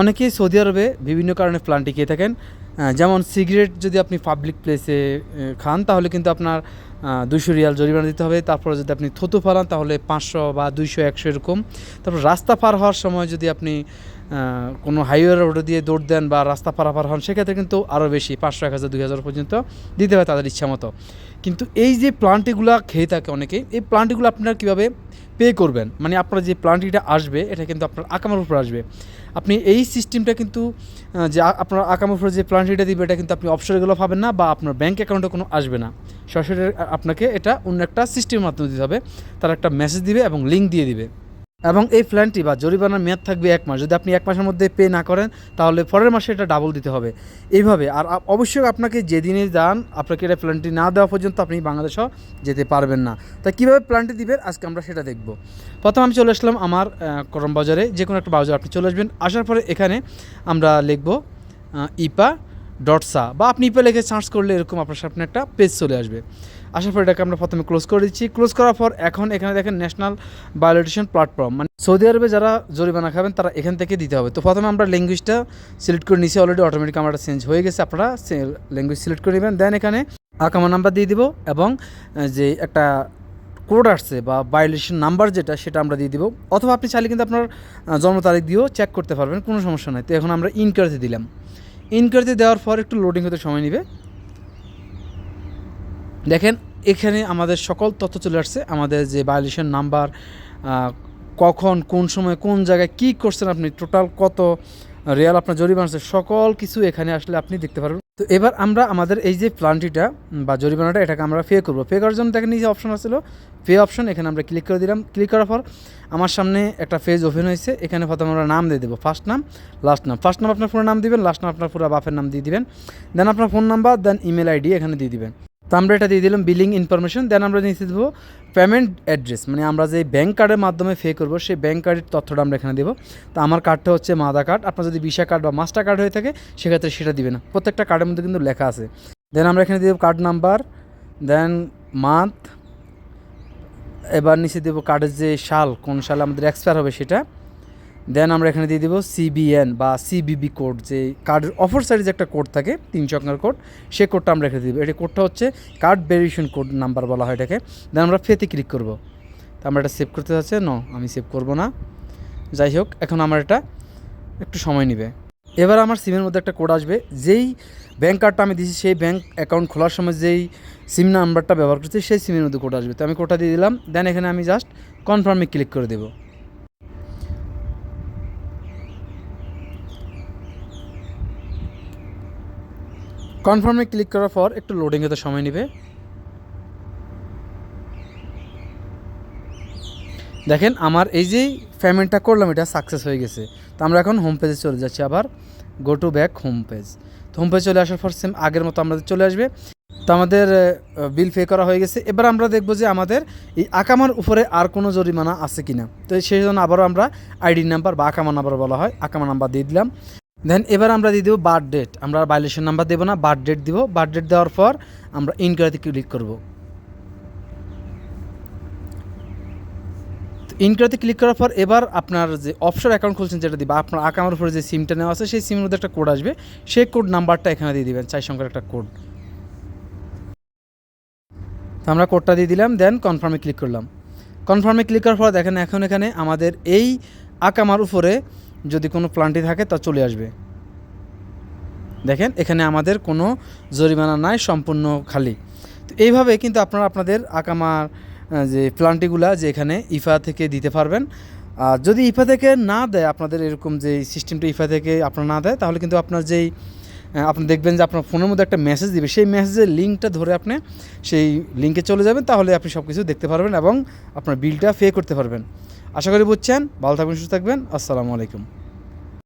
অনেকেই সৌদি আরবে বিভিন্ন কারণে প্লান্টি খেয়ে থাকেন। যেমন সিগারেট যদি আপনি পাবলিক প্লেসে খান, তাহলে কিন্তু আপনার দুশো রিয়াল জরিমানা দিতে হবে। তারপর যদি আপনি থুতু ফালান, তাহলে পাঁচশো বা দুইশো, একশো এরকম। তারপর রাস্তা পার হওয়ার সময় যদি আপনি কোনো হাইওয়ে রোডে দিয়ে দৌড় দেন বা রাস্তা পারাপার হন, সেক্ষেত্রে কিন্তু আরও বেশি পাঁচশো, এক হাজার, দুই হাজার পর্যন্ত দিতে হয় তাদের ইচ্ছা মতো। কিন্তু এই যে প্লান্টগুলো খেয়ে থাকে অনেকেই এই প্লান্টগুলো আপনারা কীভাবে পে করবেন? মানে আপনার যে প্লান্টিটা আসবে, এটা কিন্তু আপনার আকামার উপর আসবে। আপনি এই সিস্টেমটা কিন্তু যে আপনার আকামার উপরে যে প্লান্টিটা দিবে, এটা কিন্তু আপনি অপশনগুলো পাবেন না বা আপনার ব্যাঙ্ক অ্যাকাউন্টে কোনো আসবে না। সরাসরি আপনাকে এটা অন্য একটা সিস্টেমের মাধ্যমে দিতে হবে। তার একটা মেসেজ দিবে এবং লিঙ্ক দিয়ে দিবে। এবং এই প্ল্যানটি বা জরিমানার মেয়াদ থাকবে এক মাস। যদি আপনি এক মাসের মধ্যে পে না করেন, তাহলে পরের মাসে এটা ডাবল দিতে হবে। এইভাবে, আর অবশ্যই আপনাকে যেদিনে যান, আপনাকে এটা প্ল্যানটি না দেওয়া পর্যন্ত আপনি বাংলাদেশও যেতে পারবেন না। তা কীভাবে প্ল্যানটি দিবেন? আজকে আমরা সেটা দেখব। প্রথম আমি চলে আসলাম আমার করম বাজারে যে কোনো একটা বাজার আপনি চলে আসবেন। আসার পরে এখানে আমরা লিখব ইপা ডটসা বা আপনি ইপা লিখে সার্চ করলে এরকম আপনার সামনে একটা পেজ চলে আসবে। আসার পর এটাকে আমরা প্রথমে ক্লোজ করে দিচ্ছি। ক্লোজ করার পর এখন এখানে দেখেন ন্যাশনাল বায়োলিটেশন প্ল্যাটফর্ম মানে সৌদি আরবে যারা জরিমানা খাবেন, তারা এখান থেকে দিতে হবে। তো প্রথমে আমরা ল্যাঙ্গুয়েজটা সিলেক্ট করে নিছি অলরেডি অটোমেটিক আমারটা চেঞ্জ হয়ে গেছে। আপনারা ল্যাঙ্গুয়েজ সিলেক্ট করে নেবেন। দেন এখানে আকামা নাম্বার দিয়ে দিব এবং যে একটা কোড আসছে বা ভায়োলেশন নাম্বার যেটা, সেটা আমরা দিয়ে দিব। অথবা আপনি চাইলে কিন্তু আপনার জন্ম তারিখ দিয়েও চেক করতে পারবেন। কোনো সমস্যা নাই। তো এখন আমরা ইনকোয়ারিতে দিলাম। ইনকোয়ারিতে দেওয়ার পর একটু লোডিং হতে সময় নেবে। দেখেন, এখানে আমাদের সকল তথ্য চলে আসছে। আমাদের যে ভায়োলেশন নাম্বার কখন, কোন সময়, কোন জায়গায় কী করছেন আপনি টোটাল কত রিয়াল আপনার জরিমানা আছে সকল কিছু এখানে আসলে আপনি দেখতে পারবেন। তো এবার আমরা আমাদের এই যে প্লান্টিটা বা জরিমানাটা, এটাকে আমরা পে করব। পে করার জন্য দেখেন, এই যে অপশন আসছিল। পে অপশন এখানে আমরা ক্লিক করে দিলাম। ক্লিক করার পর আমার সামনে একটা পেজ ওপেন হয়েছে। এখানে প্রথমে আমরা নাম দিয়ে দেবো। ফার্স্ট নাম লাস্ট নাম ফার্স্ট নাম আপনার পুরো নাম দিবেন লাস্ট নাম আপনার পুরো বাপের নাম দিয়ে দিবেন। দেন আপনার ফোন নাম্বার দেন ইমেল আইডি এখানে দিয়ে দিবেন। তো আমরা এটা দিয়ে দিলাম বিলিং ইনফরমেশন দেন আমরা নিচে দেবো পেমেন্ট অ্যাড্রেস মানে আমরা যে ব্যাঙ্ক কার্ডের মাধ্যমে পে করব, সেই ব্যাঙ্ক কার্ডের তথ্যটা আমরা এখানে দেবো। তো আমার কার্ডটা হচ্ছে মাদা কার্ড আপনার যদি ভিসা কার্ড বা মাস্টার কার্ড হয়ে থাকে, সেক্ষেত্রে সেটা দিবে না। প্রত্যেকটা কার্ডের মধ্যে কিন্তু লেখা আছে। দেন আমরা এখানে দেবো কার্ড নাম্বার দেন মান্থ এবার নিচে দেবো কার্ডের যে সাল, কোন সালে আমাদের এক্সপায়ার হবে সেটা। দেন আমরা এখানে দিয়ে দেবো সিবিএন বা সিবিবি কোড যে কার্ডের অফার সাইডে যে একটা কোড থাকে, তিন চক্রার কোড সে কোডটা আমরা এখানে দিব। এই কোডটা হচ্ছে কার্ড ভেরিয়েশন কোড নাম্বার বলা হয় এটাকে। দেন আমরা ফেতে ক্লিক করব। তো আমরা এটা সেভ করতে চাচ্ছি ন আমি সেভ করব না। যাই হোক, এখন আমার এটা একটু সময় নেবে। এবার আমার সিমের মধ্যে একটা কোড আসবে। যেই ব্যাঙ্ক কার্ডটা আমি দিয়েছি সেই ব্যাঙ্ক অ্যাকাউন্ট খোলার সময় যেই সিম নাম্বারটা ব্যবহার করছি, সেই সিমের মধ্যে কোড আসবে। তো আমি কোডটা দিয়ে দিলাম। দেন এখানে আমি জাস্ট কনফার্মে ক্লিক করে দেবো। কনফার্মে ক্লিক করার পর একটু লোডিং হতে সময় নেবে। দেখেন, আমার এই যে পেমেন্টটা করলাম, এটা সাকসেস হয়ে গেছে। তো আমরা এখন হোম পেজে চলে যাচ্ছি আবার। Go to back home page তো হোম পেজ চলে আসার পর সেম আগের মতো আমাদের চলে আসবে। তো আমাদের বিল পে করা হয়ে গেছে। এবার আমরা দেখব যে আমাদের এই আকামার উপরে আর কোনো জরিমানা আছে কিনা। তো সেই জন্য আবারও আমরা আইডি নাম্বার বা আকামা নাম্বার বলা হয়। আকামা নাম্বার দিয়ে দিলাম। দেন এবার আমরা দিয়ে দেবো বার্থ ডেট আমরা ভাইলেশন নাম্বার দেবো না বার্থ ডেট দিব। বার্থ ডেট দেওয়ার পর আমরা ইনকোয়ারিতে ক্লিক করব। ইনকোয়ারিতে ক্লিক করার পর এবার আপনার যে অফশোর অ্যাকাউন্ট খুলছেন যেটা দিবা, আপনার আকামার উপরে যে সিমটা নেওয়া আছে, সেই সিমের মধ্যে একটা কোড আসবে। সেই কোড নাম্বারটা এখানে দিয়ে দিবেন, চার সংখ্যার একটা কোড তো আমরা কোডটা দিয়ে দিলাম দেন কনফার্মে ক্লিক করলাম। কনফার্মে ক্লিক করার পর দেখেন এখন এখানে আমাদের এই আকামার উপরে যদি কোনো প্লান্টি থাকে তা চলে আসবে। দেখেন, এখানে আমাদের কোনো জরিমানা নাই, সম্পূর্ণ খালি। তো এইভাবে কিন্তু আপনারা আপনাদের আকামার যে প্লান্টিগুলা যে এখানে ইফা থেকে দিতে পারবেন। আর যদি ইফা থেকে না দেয়, আপনাদের এরকম যে সিস্টেমটা ইফা থেকে আপনারা না দেয়, তাহলে কিন্তু আপনার যেই আপনি দেখবেন যে আপনার ফোনের মধ্যে একটা মেসেজ দিবে। সেই মেসেজের লিঙ্কটা ধরে আপনি সেই লিঙ্কে চলে যাবেন, তাহলে আপনি সব কিছু দেখতে পারবেন এবং আপনার বিলটা পে করতে পারবেন। আশা করি বুঝছেন। ভালো থাকবেন, সুস্থ থাকবেন। আসসালামু আলাইকুম।